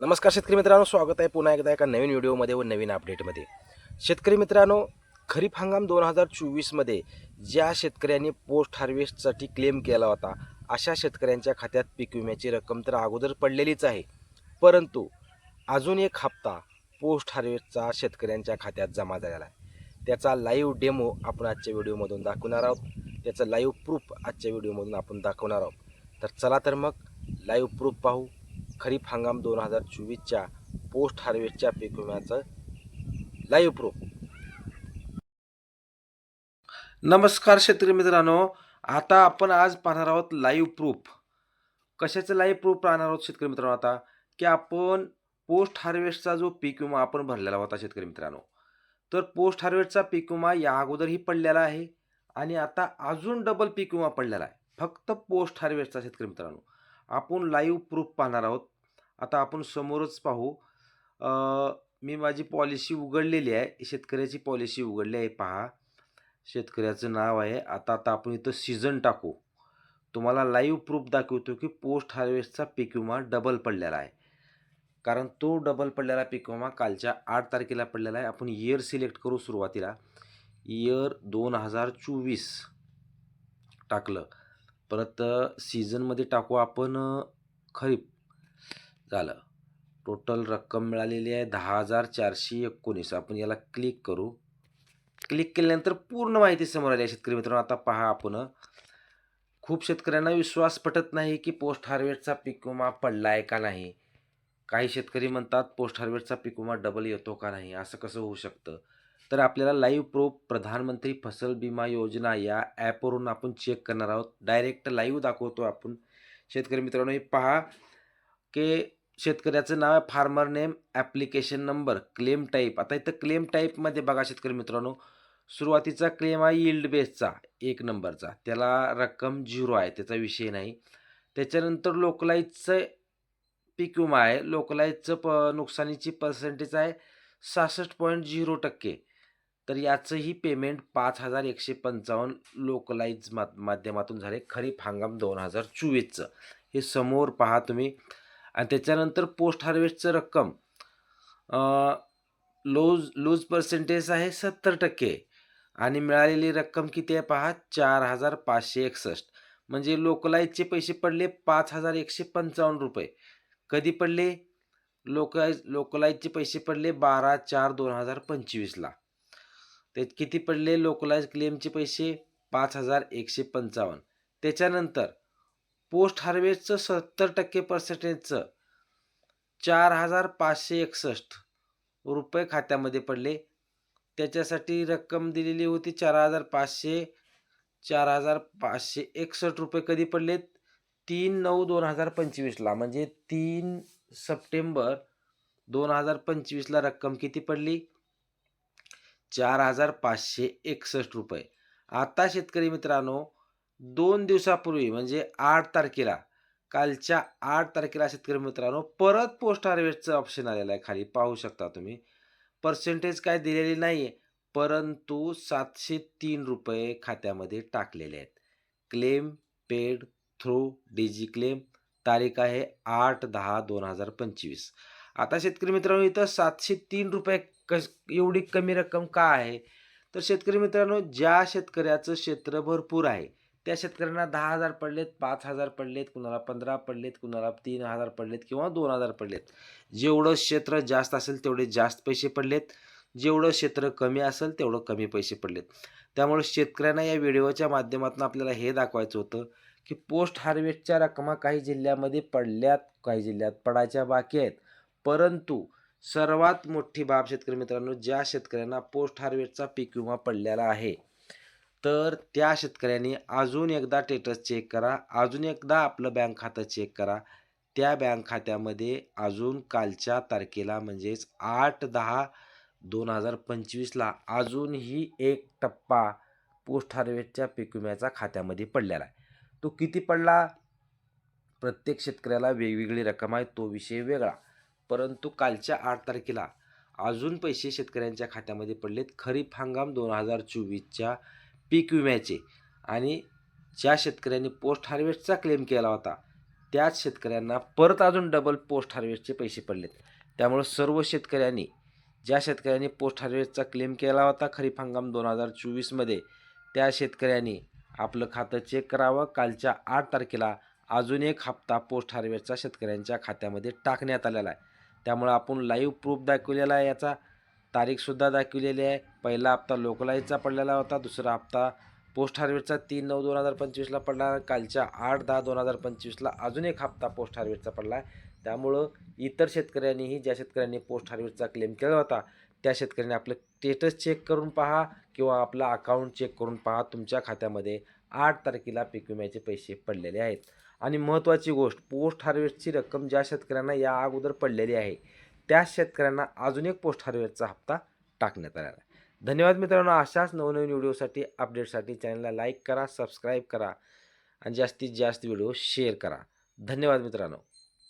नमस्कार शेतकरी मित्रांनो स्वागत आहे पुन्हा एकदा एका नवीन व्हिडिओमध्ये व नवीन अपडेटमध्ये. शेतकरी मित्रांनो खरीप हंगाम दोन हजार चोवीसमध्ये ज्या शेतकऱ्यांनी पोस्ट हार्वेस्टसाठी क्लेम केला होता अशा शेतकऱ्यांच्या खात्यात पीक विम्याची रक्कम तर अगोदर पडलेलीच आहे. परंतु अजून एक हप्ता पोस्ट हार्वेस्टचा शेतकऱ्यांच्या खात्यात जमा झालेला आहे. त्याचा लाईव्ह डेमो आपण आजच्या व्हिडिओमधून दाखवणार आहोत. त्याचं लाईव्ह प्रूफ आजच्या व्हिडिओमधून आपण दाखवणार आहोत. तर चला तर मग लाईव्ह प्रूफ पाहू. खरीप हंगाम दोन हजार चोवीसच्या पोस्ट हार्वेस्टच्या पीक विम्याचं लाईव्ह प्रूफ नमस्कार शेतकरी मित्रांनो आता आपण आज पाहणार आहोत लाईव्ह प्रूफ कशाचं लाईव्ह प्रूफ पाहणार आहोत शेतकरी मित्रांनो आता? की आपण पोस्ट हार्वेस्टचा जो पीक विमा आपण भरलेला होता शेतकरी मित्रांनो तर पोस्ट हार्वेस्टचा पीक विमा या अगोदरही पडलेला आहे आणि आता अजून डबल पीक विमा पडलेला आहे. फक्त पोस्ट हार्वेस्टचा शेतकरी मित्रांनो. आपण लाईव्ह प्रूफ पाहणार आहोत. आता आपण समोरच पाहू. मी माझी पॉलिसी उघडलेली आहे. शेतकऱ्याची पॉलिसी उघडली आहे पहा. शेतकऱ्याचं नाव आहे. आता आता आपण इथं सीझन टाकू. तुम्हाला लाईव्ह प्रूफ दाखवतो की पोस्ट हार्वेस्टचा पीक विमा डबल पडलेला आहे. कारण तो डबल पडलेला पीक विमा कालच्या आठ तारखेला पडलेला आहे. आपण इयर सिलेक्ट करू सुरुवातीला. इयर दोन हजार चोवीस टाकलं. परत सीझनमध्ये टाकू आपण खरीप झालं. टोटल रक्कम मिळालेली आहे दहा हजार चारशे एकोणीस. आपण याला क्लिक करू. क्लिक केल्यानंतर पूर्ण माहिती समोर आली आहे शेतकरी मित्रांनो. आता पहा आपण खूप शेतकऱ्यांना विश्वास पटत नाही की पोस्ट हार्वेस्टचा पीक विमा पडला आहे का नाही. काही शेतकरी म्हणतात पोस्ट हार्वेस्टचा पीक विमा डबल येतो का नाही? असं कसं होऊ शकतं? तर आपल्याला लाईव्ह प्रूफ प्रधानमंत्री फसल विमा योजना या ॲपवरून आपण चेक करणार आहोत. डायरेक्ट लाईव्ह दाखवतो आपण. शेतकरी मित्रांनो हे पहा की शेतकऱ्याचं नाव आहे farmer name application number claim type आता इथं क्लेम टाईपमध्ये बघा शेतकरी मित्रांनो सुरुवातीचा क्लेम आहे यील्ड बेसचा एक नंबरचा. त्याला रक्कम झिरो आहे त्याचा विषय नाही. त्याच्यानंतर लोकलाईजचं पीक विमा आहे. लोकलाईजचं प नुकसानीची पर्सेंटेज आहे सहासष्ट पॉईंट झिरो टक्के. तर याचंही पेमेंट पाच हजार एकशे पंचावन्न लोकलाईज मा माध्यमातून झाले. खरीप हंगाम दोन हजार चोवीसचं. हे समोर पहा तुम्ही. आणि त्याच्यानंतर पोस्ट हार्वेस्टचं रक्कम लूज लूज पर्सेंटेज आहे सत्तर टक्के. आणि मिळालेली रक्कम किती आहे पहा? चार हजार पाचशे एकसष्ट. म्हणजे लोकलाईजचे पैसे पडले पाच हजार एकशे पंचावन्न रुपये. कधी पडले? लोकलाईज लोकलाईजचे पैसे पडले बारा चार दोन हजार पंचवीसला. ते किती पडले? लोकलाईज क्लेमचे पैसे पाच हजार एकशे पंचावन्न. त्याच्यानंतर पोस्ट हार्वेस्टचं सत्तर टक्के पर्सेंटेजचं चार हजार पाचशे एकसष्ट रुपये खात्यामध्ये पडले. त्याच्यासाठी रक्कम दिलेली होती चार हजार पाचशे चार हजार पाचशे एकसष्ट रुपये कधी पडलेत? तीन नऊ दोन हजार पंचवीसला. म्हणजे तीन सप्टेंबर दोन हजार पंचवीसला रक्कम किती पडली? चार हजार पाचशे एकसष्ट रुपये. आता शेतकरी मित्रांनो दोन दिवसापूर्वी म्हणजे आठ तारखेला कालच्या आठ तारखेला शेतकरी मित्रांनो परत पोस्ट हार्वेस्टचं ऑप्शन आलेलं आहे खाली. पाहू शकता तुम्ही. पर्सेंटेज काय दिलेली नाही आहे परंतु सातशे तीन रुपये खात्यामध्ये टाकलेले आहेत. Claim paid through DG claim तारीख आहे आठ दहा दोन हजार पंचवीस. आता शेतकरी मित्रांनो इथं सातशे तीन रुपये कश एवढी कमी रक्कम का आहे? तर शेतकरी मित्रांनो ज्या शेतकऱ्याचं क्षेत्र भरपूर आहे त्या शेतकऱ्यांना दहा हजार पडलेत पाच हजार पडलेत कुणाला पंधरा पडलेत कुणाला तीन हजार पडलेत किंवा दोन हजार पडलेत. जेवढं क्षेत्र जास्त असेल तेवढे जास्त पैसे पडलेत. जेवढं क्षेत्र कमी असेल तेवढं कमी पैसे पडलेत. त्यामुळे शेतकऱ्यांना या व्हिडिओच्या माध्यमातून आपल्याला हे दाखवायचं होतं की पोस्ट हार्वेस्टच्या रकमा काही जिल्ह्यामध्ये पडल्यात काही जिल्ह्यात पडायच्या बाकी आहेत. परंतु सर्वात मोठी बाब शेतकरी मित्रांनो ज्या शेतकऱ्यांना पोस्ट हार्वेस्टचा पीक विमा पडलेला आहे तर त्या शेतकऱ्यांनी अजून एकदा टेटस चेक करा अजून एकदा आपलं बँक खातं चेक करा. त्या बँक खात्यामध्ये अजून कालच्या तारखेला म्हणजेच आठ दहा दोन हजार पंचवीसला अजूनही एक टप्पा पोस्ट हार्वेस्टच्या पीक विम्याचा खात्यामध्ये पडलेला आहे. तो किती पडला? प्रत्येक शेतकऱ्याला वेगवेगळी रक्कम आहे तो विषय वेगळा. परंतु कालच्या आठ तारखेला अजून पैसे शेतकऱ्यांच्या खात्यामध्ये पडलेत. खरीप हंगाम दोन हजार चोवीसच्या पीक विम्याचे. आणि ज्या शेतकऱ्यांनी पोस्ट हार्वेस्टचा क्लेम केला होता त्याच शेतकऱ्यांना परत अजून डबल पोस्ट हार्वेस्टचे पैसे पडलेत. त्यामुळं सर्व शेतकऱ्यांनी ज्या शेतकऱ्यांनी पोस्ट हार्वेस्टचा क्लेम केला होता खरीप हंगाम दोन हजार चोवीसमध्ये त्या शेतकऱ्यांनी आपलं खातं चेक करावं. कालच्या आठ तारखेला अजून एक हप्ता पोस्ट हार्वेस्टचा शेतकऱ्यांच्या खात्यामध्ये टाकण्यात आलेला आहे. त्यामुळं आपण लाईव्ह प्रूफ दाखवलेला आहे. याचा तारीखसुद्धा दाखवलेली आहे. पहिला हप्ता लोकलाईजचा पडलेला होता. दुसरा हप्ता पोस्ट हार्वेस्टचा तीन नऊ दोन हजार पंचवीसला पडला. कालच्या आठ दहा दोन हजार पंचवीसला अजून एक हप्ता पोस्ट हार्वेस्टचा पडला. आहे त्यामुळं इतर शेतकऱ्यांनीही ज्या शेतकऱ्यांनी पोस्ट हार्वेस्टचा क्लेम केला होता त्या शेतकऱ्यांनी आपलं स्टेटस चेक करून पहा किंवा आपला अकाउंट चेक करून पहा. तुमच्या खात्यामध्ये आठ तारखेला पीक विम्याचे पैसे पडलेले आहेत. आणि महत्त्वाची गोष्ट पोस्ट हार्वेस्टची रक्कम ज्या शेतकऱ्यांना या अगोदर पडलेली आहे त्या शेतकऱ्यांना अजून एक पोस्ट हार्वेस्टचा हप्ता टाकण्यात आलेला आहे. धन्यवाद मित्रांनो अशाच नवनवीन व्हिडिओसाठी अपडेटसाठी चॅनलला लाईक करा सबस्क्राईब करा आणि जास्तीत जास्त व्हिडिओ शेअर करा. धन्यवाद मित्रांनो.